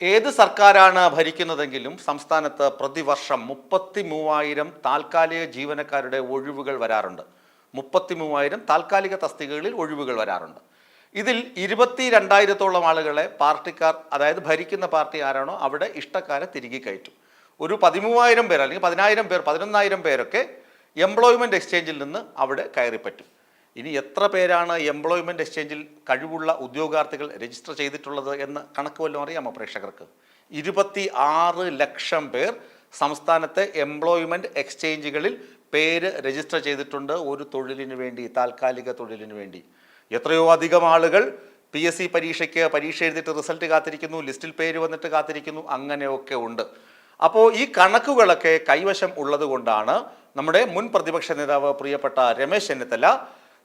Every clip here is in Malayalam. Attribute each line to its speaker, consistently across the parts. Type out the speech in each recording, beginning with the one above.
Speaker 1: ഏത് സർക്കാരാണ് ഭരിക്കുന്നതെങ്കിലും സംസ്ഥാനത്ത് പ്രതിവർഷം മുപ്പത്തി മൂവായിരം താൽക്കാലിക ജീവനക്കാരുടെ ഒഴിവുകൾ വരാറുണ്ട്. മുപ്പത്തി മൂവായിരം താൽക്കാലിക തസ്തികകളിൽ ഒഴിവുകൾ വരാറുണ്ട്. ഇതിൽ ഇരുപത്തി രണ്ടായിരത്തോളം ആളുകളെ പാർട്ടിക്കാർ അതായത് ഭരിക്കുന്ന പാർട്ടി ആരാണോ അവിടെ ഇഷ്ടക്കാരെ തിരികെ കയറ്റും. ഒരു പതിമൂവായിരം പേർ അല്ലെങ്കിൽ പതിനായിരം പേർ പതിനൊന്നായിരം പേരൊക്കെ എംപ്ലോയ്മെന്റ് എക്സ്ചേഞ്ചിൽ നിന്ന് അവിടെ കയറിപ്പറ്റും. ഇനി എത്ര പേരാണ് എംപ്ലോയ്മെന്റ് എക്സ്ചേഞ്ചിൽ കഴിവുള്ള ഉദ്യോഗാർത്ഥികൾ രജിസ്റ്റർ ചെയ്തിട്ടുള്ളത് എന്ന് കണക്ക് വല്ലതും അറിയാമോ പ്രേക്ഷകർക്ക്? ഇരുപത്തി ആറ് ലക്ഷം പേർ സംസ്ഥാനത്തെ എംപ്ലോയ്മെന്റ് എക്സ്ചേഞ്ചുകളിൽ പേര് രജിസ്റ്റർ ചെയ്തിട്ടുണ്ട് ഒരു തൊഴിലിന് വേണ്ടി താൽക്കാലിക തൊഴിലിന് വേണ്ടി. എത്രയോ അധികം ആളുകൾ പി എസ് സി പരീക്ഷയ്ക്ക് പരീക്ഷ എഴുതിയിട്ട് റിസൾട്ട് കാത്തിരിക്കുന്നു ലിസ്റ്റിൽ പേര് വന്നിട്ട് കാത്തിരിക്കുന്നു അങ്ങനെയൊക്കെ ഉണ്ട്. അപ്പോൾ ഈ കണക്കുകളൊക്കെ കൈവശം ഉള്ളതുകൊണ്ടാണ് നമ്മുടെ മുൻ പ്രതിപക്ഷ നേതാവ് പ്രിയപ്പെട്ട രമേശ് ചെന്നിത്തല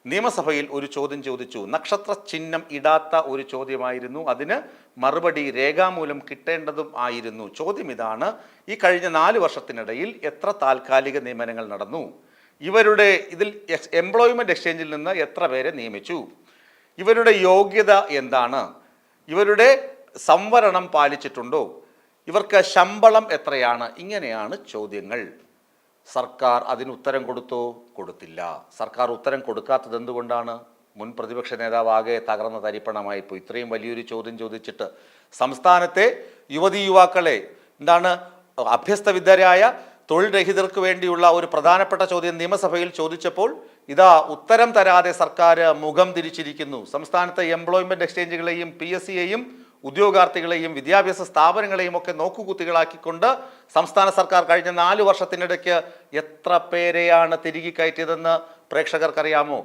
Speaker 1: നിയമസഭയിൽ ഒരു ചോദ്യം ചോദിച്ചു. നക്ഷത്ര ചിഹ്നം ഇടാത്ത ഒരു ചോദ്യമായിരുന്നു. അതിന് മറുപടി രേഖാമൂലം കിട്ടേണ്ടതും ആയിരുന്നു. ചോദ്യം ഇതാണ് ഈ കഴിഞ്ഞ നാല് വർഷത്തിനിടയിൽ എത്ര താൽക്കാലിക നിയമനങ്ങൾ നടന്നു? ഇവരുടെ ഇതിൽ എംപ്ലോയ്മെന്റ് എക്സ്ചേഞ്ചിൽ നിന്ന് എത്ര പേരെ നിയമിച്ചു? ഇവരുടെ യോഗ്യത എന്താണ്? ഇവരുടെ സംവരണം പാലിച്ചിട്ടുണ്ടോ? ഇവർക്ക് ശമ്പളം എത്രയാണ്? ഇങ്ങനെയാണ് ചോദ്യങ്ങൾ. സർക്കാർ അതിന് ഉത്തരം കൊടുത്തോ? കൊടുത്തില്ല. സർക്കാർ ഉത്തരം കൊടുക്കാത്തത് എന്തുകൊണ്ടാണ്? മുൻ പ്രതിപക്ഷ നേതാവ് ആകെ തകർന്ന തരിപ്പണമായി പോയി ഇത്രയും വലിയൊരു ചോദ്യം ചോദിച്ചിട്ട് സംസ്ഥാനത്തെ യുവതി യുവാക്കളെ എന്താണ് അഭ്യസ്തവിദ്യരായ തൊഴിൽ രഹിതർക്ക് വേണ്ടിയുള്ള ഒരു പ്രധാനപ്പെട്ട ചോദ്യം നിയമസഭയിൽ ചോദിച്ചപ്പോൾ ഇതാ ഉത്തരം തരാതെ സർക്കാർ മുഖം തിരിച്ചിരിക്കുന്നു. സംസ്ഥാനത്തെ എംപ്ലോയ്മെന്റ് എക്സ്ചേഞ്ചുകളെയും പി എസ് സിയെയും ഉദ്യോഗാർത്ഥികളെയും വിദ്യാഭ്യാസ സ്ഥാപനങ്ങളെയും ഒക്കെ നോക്കുകുത്തികളാക്കിക്കൊണ്ട് സംസ്ഥാന സർക്കാർ കഴിഞ്ഞ നാല് വർഷത്തിനിടയ്ക്ക് എത്ര പേരെയാണ് തിരികെ കയറ്റിയതെന്ന് പ്രേക്ഷകർക്കറിയാമോ?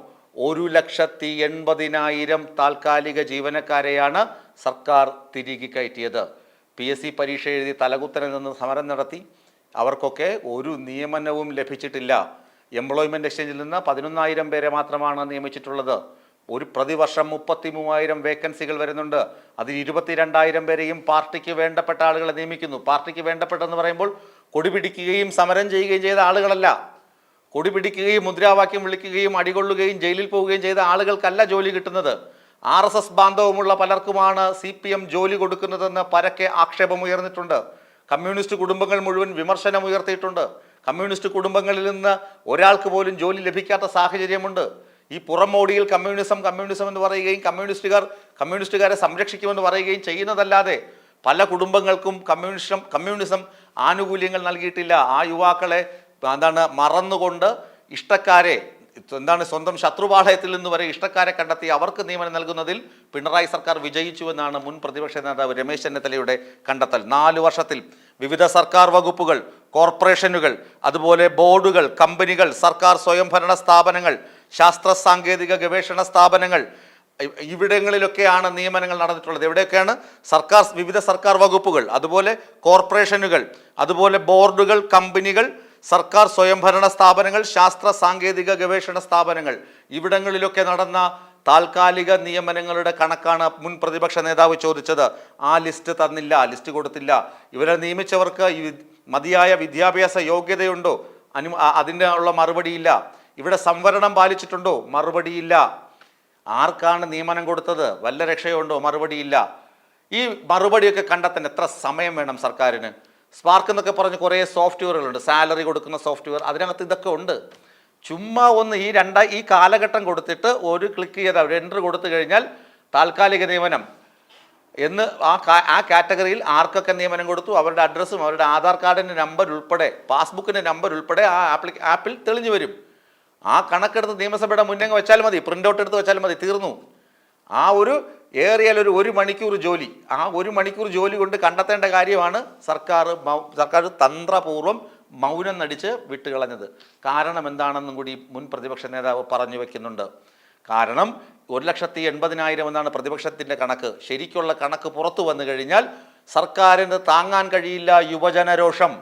Speaker 1: ഒരു ലക്ഷത്തി എൺപതിനായിരം താൽക്കാലിക ജീവനക്കാരെയാണ് സർക്കാർ തിരികെ കയറ്റിയത്. പി എസ് സി പരീക്ഷ എഴുതി തലകുത്തനെ നിന്ന് സമരം നടത്തി. അവർക്കൊക്കെ ഒരു നിയമനവും ലഭിച്ചിട്ടില്ല. എംപ്ലോയ്മെന്റ് എക്സ്ചേഞ്ചിൽ നിന്ന് പതിനൊന്നായിരം പേരെ മാത്രമാണ് നിയമിച്ചിട്ടുള്ളത്. ഒരു പ്രതിവർഷം മുപ്പത്തി മൂവായിരം വേക്കൻസികൾ വരുന്നുണ്ട്. അതിൽ ഇരുപത്തിരണ്ടായിരം പേരെയും പാർട്ടിക്ക് വേണ്ടപ്പെട്ട ആളുകളെ നിയമിക്കുന്നു. പാർട്ടിക്ക് വേണ്ടപ്പെട്ടെന്ന് പറയുമ്പോൾ കൊടി പിടിക്കുകയും സമരം ചെയ്യുകയും ചെയ്ത ആളുകളല്ല. കൊടി പിടിക്കുകയും മുദ്രാവാക്യം വിളിക്കുകയും അടികൊള്ളുകയും ജയിലിൽ പോവുകയും ചെയ്ത ആളുകൾക്കല്ല ജോലി കിട്ടുന്നത്. ആർ എസ് എസ് ബാന്ധവമുള്ള പലർക്കുമാണ് സി പി എം ജോലി കൊടുക്കുന്നതെന്ന് പരക്കെ ആക്ഷേപമുയർന്നിട്ടുണ്ട് കമ്മ്യൂണിസ്റ്റ് കുടുംബങ്ങൾ മുഴുവൻ വിമർശനം ഉയർത്തിയിട്ടുണ്ട്. കമ്മ്യൂണിസ്റ്റ് കുടുംബങ്ങളിൽ നിന്ന് ഒരാൾക്ക് പോലും ജോലി ലഭിക്കാത്ത സാഹചര്യമുണ്ട്. ഈ പുറമോടിയിൽ കമ്മ്യൂണിസം കമ്മ്യൂണിസം എന്ന് പറയുകയും കമ്മ്യൂണിസ്റ്റുകാർ കമ്മ്യൂണിസ്റ്റുകാരെ സംരക്ഷിക്കുമെന്ന് പറയുകയും ചെയ്യുന്നതല്ലാതെ പല കുടുംബങ്ങൾക്കും കമ്മ്യൂണിസം കമ്മ്യൂണിസം ആനുകൂല്യങ്ങൾ നൽകിയിട്ടില്ല. ആ യുവാക്കളെ എന്താണ് മറന്നുകൊണ്ട് ഇഷ്ടക്കാരെ എന്താണ് സ്വന്തം ശത്രുപാളയത്തിൽ നിന്ന് വരെ ഇഷ്ടക്കാരെ കണ്ടെത്തി അവർക്ക് നിയമനം നൽകുന്നതിൽ പിണറായി സർക്കാർ വിജയിച്ചു എന്നാണ് മുൻ പ്രതിപക്ഷ നേതാവ് രമേശ് ചെന്നിത്തലയുടെ കണ്ടെത്തൽ. നാല് വർഷത്തിൽ വിവിധ സർക്കാർ വകുപ്പുകൾ കോർപ്പറേഷനുകൾ അതുപോലെ ബോർഡുകൾ കമ്പനികൾ സർക്കാർ സ്വയംഭരണ സ്ഥാപനങ്ങൾ ശാസ്ത്ര സാങ്കേതിക ഗവേഷണ സ്ഥാപനങ്ങൾ ഇവിടങ്ങളിലൊക്കെയാണ് നിയമനങ്ങൾ നടന്നിട്ടുള്ളത്. എവിടെയൊക്കെയാണ്? സർക്കാർ വിവിധ സർക്കാർ വകുപ്പുകൾ അതുപോലെ കോർപ്പറേഷനുകൾ അതുപോലെ ബോർഡുകൾ കമ്പനികൾ സർക്കാർ സ്വയംഭരണ സ്ഥാപനങ്ങൾ ശാസ്ത്ര സാങ്കേതിക ഗവേഷണ സ്ഥാപനങ്ങൾ. ഇവിടങ്ങളിലൊക്കെ നടന്ന താൽക്കാലിക നിയമനങ്ങളുടെ കണക്കാണ് മുൻ പ്രതിപക്ഷ നേതാവ് ചോദിച്ചത്. ആ ലിസ്റ്റ് തന്നില്ല ലിസ്റ്റ് കൊടുത്തില്ല. ഇവരെ നിയമിച്ചവർക്ക് മതിയായ വിദ്യാഭ്യാസ യോഗ്യതയുണ്ടോ? അനു അതിന്റെ ഉള്ള മറുപടിയില്ല. ഇവിടെ സംവരണം പാലിച്ചിട്ടുണ്ടോ? മറുപടിയില്ല. ആർക്കാണ് നിയമനം കൊടുത്തത്? വല്ല രക്ഷയുണ്ടോ? മറുപടിയില്ല. ഈ മറുപടിയൊക്കെ കണ്ടെത്താൻ എത്ര സമയം വേണം സർക്കാരിന്? സ്പാർക്ക് എന്നൊക്കെ പറഞ്ഞ് കുറേ സോഫ്റ്റ്വെയറുകളുണ്ട്. സാലറി കൊടുക്കുന്ന സോഫ്റ്റ്വെയർ അതിനകത്ത് ഇതൊക്കെ ഉണ്ട്. ചുമ്മാ ഒന്ന് ഈ രണ്ട ഈ കാലഘട്ടം കൊടുത്തിട്ട് ഒരു ക്ലിക്ക് ചെയ്താൽ ഒരു എൻട്രി കൊടുത്തു കഴിഞ്ഞാൽ താൽക്കാലിക നിയമനം. എന്ന് ആ ആ കാറ്റഗറിയിൽ ആർക്കൊക്കെ നിയമനം കൊടുത്തു? അവരുടെ അഡ്രസ്സും അവരുടെ ആധാർ കാർഡിന്റെ നമ്പർ ഉൾപ്പെടെ പാസ്ബുക്കിന്റെ നമ്പർ ഉൾപ്പെടെ ആ ആപ്ലി ആപ്പിൽ തെളിഞ്ഞു വരും. ആ കണക്കെടുത്ത് നിയമസഭയുടെ മുന്നങ്ങ് വെച്ചാൽ മതി പ്രിന്റ് ഔട്ട് എടുത്ത് വെച്ചാൽ മതി തീർന്നു. ആ ഒരു ഏറിയാൽ ഒരു ഒരു മണിക്കൂർ ജോലി. ആ ഒരു മണിക്കൂർ ജോലി കൊണ്ട് കണ്ടെത്തേണ്ട കാര്യമാണ് സർക്കാർ സർക്കാർ തന്ത്രപൂർവം മൗനം നടിച്ച് വിട്ടുകളഞ്ഞത്. കാരണം എന്താണെന്നും കൂടി മുൻ പ്രതിപക്ഷ നേതാവ് പറഞ്ഞു വെക്കുന്നുണ്ട്. കാരണം ഒരു ലക്ഷത്തി എൺപതിനായിരം എന്നാണ് പ്രതിപക്ഷത്തിന്റെ കണക്ക്. ശരിക്കുള്ള കണക്ക് പുറത്തു വന്നു കഴിഞ്ഞാൽ സർക്കാരിന് താങ്ങാൻ കഴിയില്ല യുവജനരോഷം.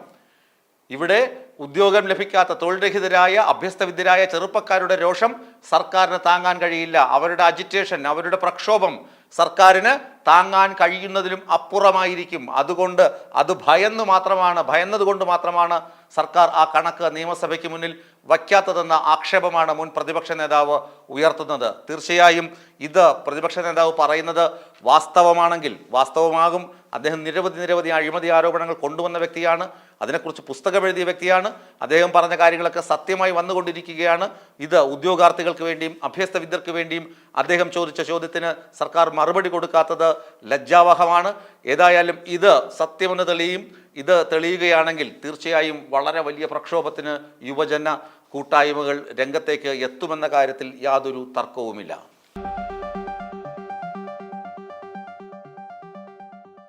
Speaker 1: ഇവിടെ ഉദ്യോഗം ലഭിക്കാത്ത തൊഴിൽ രഹിതരായ അഭ്യസ്തവിദ്യരായ ചെറുപ്പക്കാരുടെ രോഷം സർക്കാരിന് താങ്ങാൻ കഴിയില്ല. അവരുടെ അജിറ്റേഷൻ അവരുടെ പ്രക്ഷോഭം സർക്കാരിന് താങ്ങാൻ കഴിയുന്നതിലും അപ്പുറമായിരിക്കും. അതുകൊണ്ട് അത് ഭയന്നു മാത്രമാണ് ഭയന്നതുകൊണ്ട് മാത്രമാണ് സർക്കാർ ആ കണക്ക് നിയമസഭയ്ക്ക് മുന്നിൽ വയ്ക്കാത്തതെന്ന ആക്ഷേപമാണ് മുൻ പ്രതിപക്ഷ നേതാവ് ഉയർത്തുന്നത്. തീർച്ചയായും ഇത് പ്രതിപക്ഷ നേതാവ് പറയുന്നത് വാസ്തവമാണെങ്കിൽ വാസ്തവമാകും. അദ്ദേഹം നിരവധി നിരവധി അഴിമതി ആരോപണങ്ങൾ കൊണ്ടുവന്ന വ്യക്തിയാണ്. അതിനെക്കുറിച്ച് പുസ്തകം എഴുതിയ വ്യക്തിയാണ്. അദ്ദേഹം പറഞ്ഞ കാര്യങ്ങളൊക്കെ സത്യമായി വന്നുകൊണ്ടിരിക്കുകയാണ്. ഇത് ഉദ്യോഗാർത്ഥികൾക്ക് വേണ്ടിയും അഭ്യസ്ത വിദ്യർക്ക് വേണ്ടിയും അദ്ദേഹം ചോദിച്ച ചോദ്യത്തിന് സർക്കാർ മറുപടി കൊടുക്കാത്തത് ലജ്ജാവഹമാണ്. ഏതായാലും ഇത് സത്യമെന്ന് തെളിയും. ഇത് തെളിയുകയാണെങ്കിൽ തീർച്ചയായും വളരെ വലിയ പ്രക്ഷോഭത്തിന് യുവജന കൂട്ടായ്മകൾ രംഗത്തേക്ക് എത്തുമെന്ന കാര്യത്തിൽ യാതൊരു തർക്കവുമില്ല.